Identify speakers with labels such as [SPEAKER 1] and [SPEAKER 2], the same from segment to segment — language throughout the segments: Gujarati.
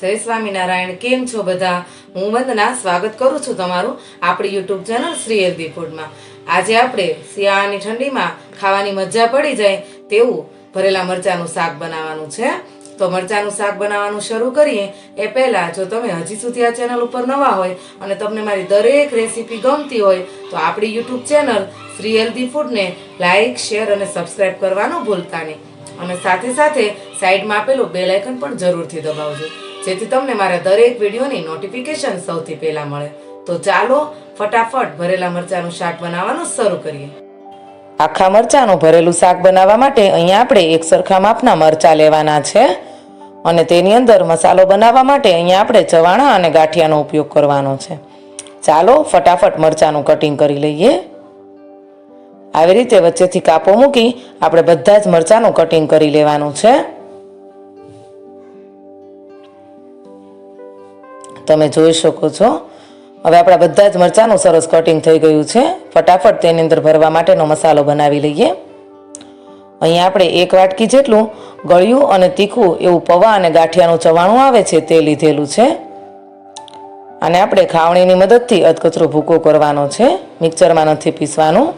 [SPEAKER 1] જય સ્વામિનારાયણ, કેમ છો બધા? હું વંદના, સ્વાગત કરું છું તમારું આપણી યુટ્યુબ ચેનલ શ્રી હેલ્ધી ફૂડમાં. આજે આપણે શિયાળાની ઠંડીમાં ખાવાની મજા પડી જાય તેવું ભરેલા મરચાંનું શાક બનાવવાનું છે. તો મરચાંનું શાક બનાવવાનું શરૂ કરીએ. એ પહેલાં જો તમે હજી સુધી આ ચેનલ ઉપર નવા હોય અને તમને મારી દરેક રેસીપી ગમતી હોય, તો આપણી યુટ્યુબ ચેનલ શ્રી હેલ્ધી ફૂડને લાઇક શેર અને સબસ્ક્રાઈબ કરવાનું ભૂલતા નહીં. અને સાથે સાથે સાઈડમાં આપેલું બેલ આઇકન પણ જરૂરથી દબાવજો. જેથી તમને મારા દરેક વિડીયોની નોટિફિકેશન સૌથી પહેલા મળે. તો ચાલો ફટાફટ ભરેલા મરચાંનું શાક બનાવવાનું શરૂ કરીએ. આખા મરચાંનું ભરેલું શાક બનાવવા માટે અહીંયા આપણે એક સરખા માપના મરચાં લેવાના છે. અને તેની અંદર મસાલો બનાવવા માટે અહીંયા આપણે ચવાણા અને ગાંઠિયાનો ઉપયોગ કરવાનો છે. ચાલો ફટાફટ મરચાંનું કટિંગ કરી લઈએ. આવી રીતે વચ્ચેથી કાપો મૂકી આપણે બધા જ મરચાંનું કટિંગ કરી લેવાનું છે. તમે જોઈ શકો છો. હવે આપણા બધા જ મરચાંનું સરસ કટિંગ થઈ ગયું છે. ફટાફટ તેની અંદર ભરવા માટેનો મસાલો બનાવી લઈએ. અહીંયા આપણે એક વાટકી જેટલું ગળ્યું અને તીખું એવું પવા અને ગાંઠિયાનું ચવાણું આવે છે તે લીધેલું છે. અને આપણે ખાવણીની મદદથી અધકચરો ભૂકો કરવાનો છે. મિક્સરમાં નથી પીસવાનું.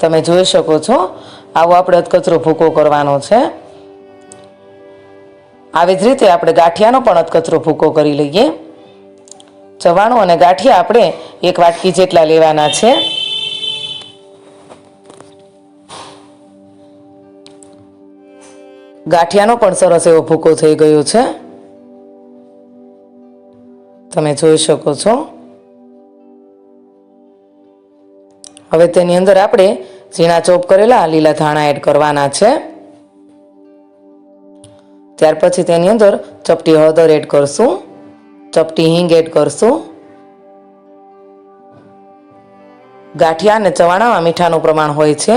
[SPEAKER 1] તમે જોઈ શકો છો. આવો આપણે અધકચરો ભૂકો કરવાનો છે. આવી જ રીતે આપણે ગાંઠિયાનો પણ અધકચરો ભૂકો કરી લઈએ. ચવાણું અને ગાંઠિયા આપણે એક વાટકી જેટલા લેવાના છે. ગાંઠિયાનો પણ સરસ એવો ભૂકો થઈ ગયો છે. તમે જોઈ શકો છો. હવે તેની અંદર આપણે ઝીણા ચોપ કરેલા લીલા ધાણા એડ કરવાના છે. ત્યાર પછી તેની અંદર ચપટી હળદર એડ કરશું. ચપટી હિંગ એડ કરશું. ગાંઠિયા અને ચવાણામાં મીઠાનું પ્રમાણ હોય છે.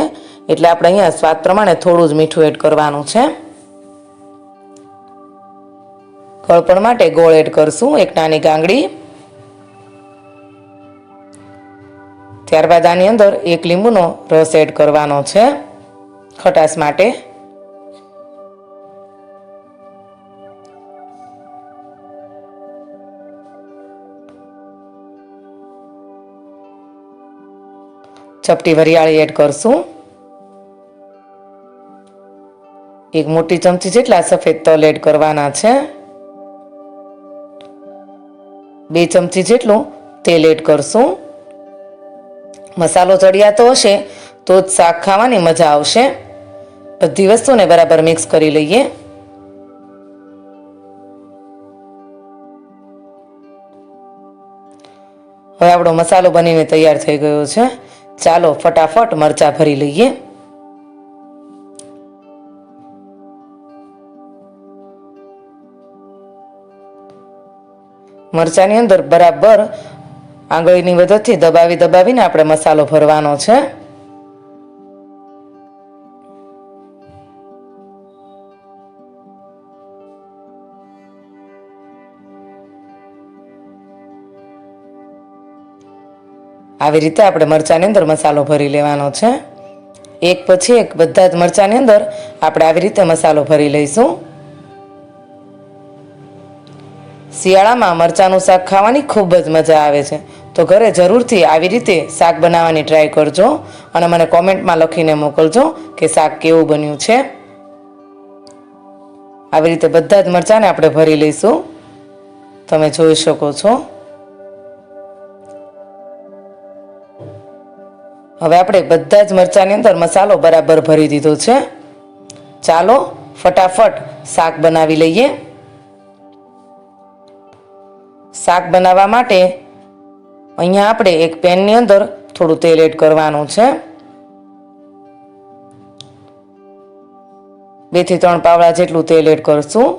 [SPEAKER 1] એટલે આપણે અહીંયા સ્વાદ પ્રમાણે થોડું જ મીઠું એડ કરવાનું છે. કળપણ માટે ગોળ એડ કરશું, એક નાની ગાંગડી. ત્યારબાદ આની અંદર એક લીંબુનો રસ એડ કરવાનો છે. ખટાશ માટે. ચપટી વરિયાળી એડ કરશું. એક મોટી ચમચી જેટલા સફેદ તલ એડ કરવાના છે. બે ચમચી જેટલું તેલ એડ કરશું. મસાલો ચડિયાતો હશે, તો જ શાક ખાવાની મજા આવશે. બધી વસ્તુને બરાબર મિક્સ કરી લઈએ. હવે આપણો મસાલો બનીને તૈયાર થઈ ગયો છે. ચાલો ફટાફટ મરચાં ભરી લઈએ. મરચાંની અંદર બરાબર આંગળીની મદદથી દબાવી દબાવીને આપણે મસાલો ભરવાનો છે. આવી રીતે આપણે મરચાંની અંદર મસાલો ભરી લેવાનો છે. એક પછી એક બધા જ મરચાંની અંદર આપણે આવી રીતે મસાલો ભરી લઈશું. શિયાળામાં મરચાંનું શાક ખાવાની ખૂબ જ મજા આવે છે. તો ઘરે જરૂરથી આવી રીતે શાક બનાવવાની ટ્રાય કરજો અને મને કોમેન્ટમાં લખીને મોકલજો કે શાક કેવું બન્યું છે. આવી રીતે બધા જ મરચાંને આપણે ભરી લઈશું. તમે જોઈ શકો છો. હવે આપણે બધા જ મરચાંની અંદર મસાલો બરાબર ભરી દીધો છે. ચાલો, ફટાફટ શાક બનાવી લઈએ. શાક બનાવવા માટે અહીંયા આપણે એક પેનની અંદર થોડું તેલ એડ કરવાનું છે. બેથી ત્રણ પાવડા જેટલું તેલ એડ કરશું.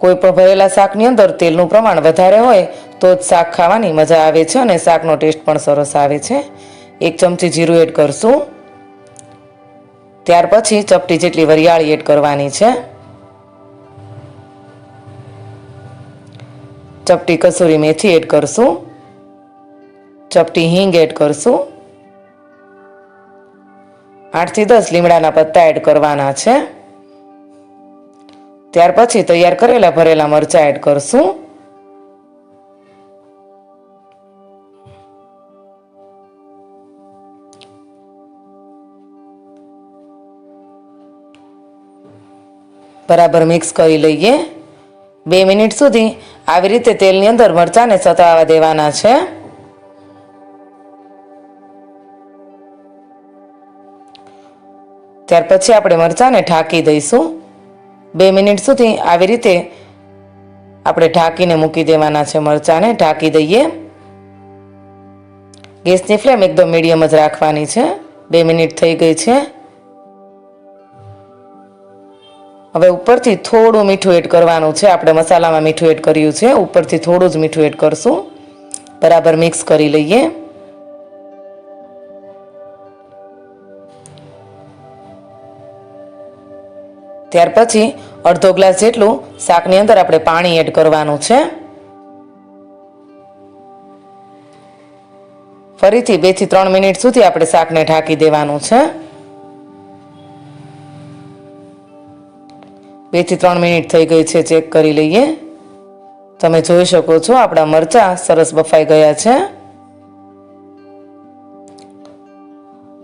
[SPEAKER 1] કોઈ પણ ભરેલા શાકની અંદર તેલનું પ્રમાણ વધારે હોય તો જ શાક ખાવાની મજા આવે છે અને શાકનો ટેસ્ટ પણ સરસ આવે છે. એક ચમચી જીરું એડ કરશું. ત્યાર પછી ચપટી જેટલી વરિયાળી એડ કરવાની છે. ચપટી કસૂરી મેથી એડ કરશું. ચપટી હિંગ એડ કરશું. આઠથી દસ લીમડાના પત્તા એડ કરવાના છે. ત્યાર પછી તૈયાર કરેલા ભરેલા મરચાં એડ કરશું. બરાબર મિક્સ કરી લઈએ. બે મિનિટ સુધી આવી રીતે તેલની અંદર મરચાંને સતાવવા દેવાના છે. ત્યાર પછી આપણે મરચાંને ઢાંકી દઈશું. બે મિનિટ સુધી આવી રીતે આપણે ઢાંકીને મૂકી દેવાના છે મરચાંને. ઢાંકી દઈએ. ગેસની ફ્લેમ એકદમ મીડિયમ જ રાખવાની છે. બે મિનિટ થઈ ગઈ છે. હવે ઉપરથી થોડું મીઠું એડ કરવાનું છે. આપણે મસાલામાં મીઠું એડ કર્યું છે. ઉપરથી થોડું જ મીઠું એડ કરશું. બરાબર મિક્સ કરી લઈએ. ત્યાર પછી અડધો ગ્લાસ જેટલું શાકની અંદર આપણે પાણી એડ કરવાનું છે. ફરીથી બેથી ત્રણ મિનિટ સુધી આપણે શાકને ઢાંકી દેવાનું છે. બેથી ત્રણ મિનિટ થઈ ગઈ છે, ચેક કરી લઈએ. તમે જોઈ શકો છો, આપણા મરચાં સરસ બફાઈ ગયા છે.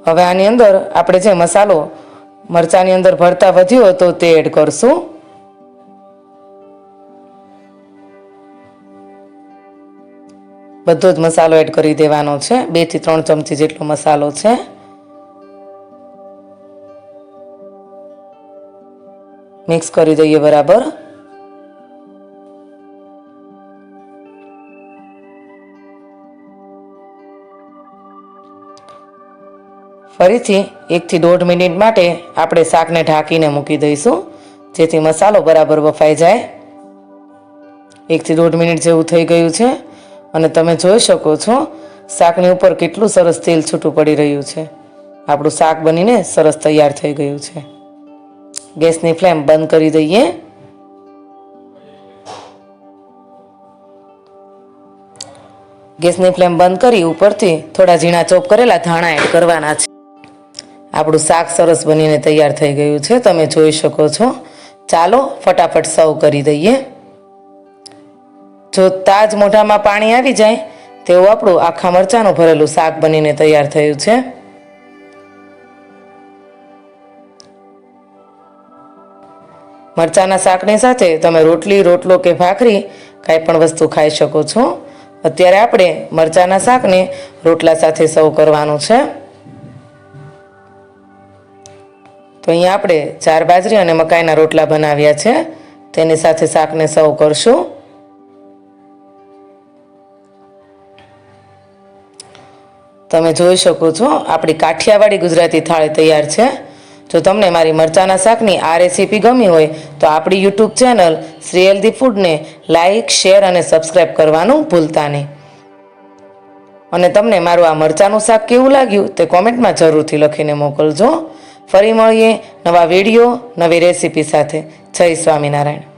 [SPEAKER 1] હવે આની અંદર આપણે જે મસાલો મરચાંની અંદર ભરતા વધ્યો હતો તે એડ કરશું. બધો જ મસાલો એડ કરી દેવાનો છે, બેથી ત્રણ ચમચી જેટલો મસાલો છે. મિક્સ કરી દઈએ બરાબર. ફરીથી એકથી દોઢ મિનિટ માટે આપણે શાકને ઢાંકીને મૂકી દઈશું. જેથી મસાલો બરાબર બફાઈ જાય. એકથી દોઢ મિનિટ જેવું થઈ ગયું છે. અને તમે જોઈ શકો છો, શાકની ઉપર કેટલું સરસ તેલ છૂટું પડી રહ્યું છે. આપણું શાક બનીને સરસ તૈયાર થઈ ગયું છે. ગેસની ફ્લેમ બંધ કરી દઈએ. ગેસની ફ્લેમ બંધ કરી ઉપરથી થોડા ઝીણા ચોપ કરેલા ધાણા એડ કરવાના છે. આપણું શાક સરસ બનીને તૈયાર થઈ ગયું છે. તમે જોઈ શકો છો. ચાલો ફટાફટ સર્વ કરી દઈએ. જો તાજ મોઢામાં પાણી આવી જાય, તેવું આપણું આખા મરચાંનું ભરેલું શાક બનીને તૈયાર થયું છે. મરચાંના શાકની સાથે તમે રોટલી, રોટલો કે ભાખરી કાંઈ પણ વસ્તુ ખાઈ શકો છો. અત્યારે આપણે મરચાંના શાકને રોટલા સાથે સર્વ કરવાનું છે. તો અહીંયા આપણે ચાર બાજરી અને મકાઈના રોટલા બનાવ્યા છે. તેની સાથે શાકને સર્વ કરશું. તમે જોઈ શકો છો, આપણી કાઠિયાવાડી ગુજરાતી થાળી તૈયાર છે. જો તમને મારી મરચાના શાકની આ રેસીપી ગમી હોય, તો આપણી યુટ્યુબ ચેનલ શ્રી હેલ્ધી ફૂડને લાઇક શેર અને સબસ્ક્રાઈબ કરવાનું ભૂલતા નહીં. અને તમને મારું આ મરચાનું શાક કેવું લાગ્યું તે કોમેન્ટમાં જરૂરથી લખીને મોકલજો. ફરી મળીએ નવા વીડિયો, નવી રેસીપી સાથે. જય સ્વામિનારાયણ.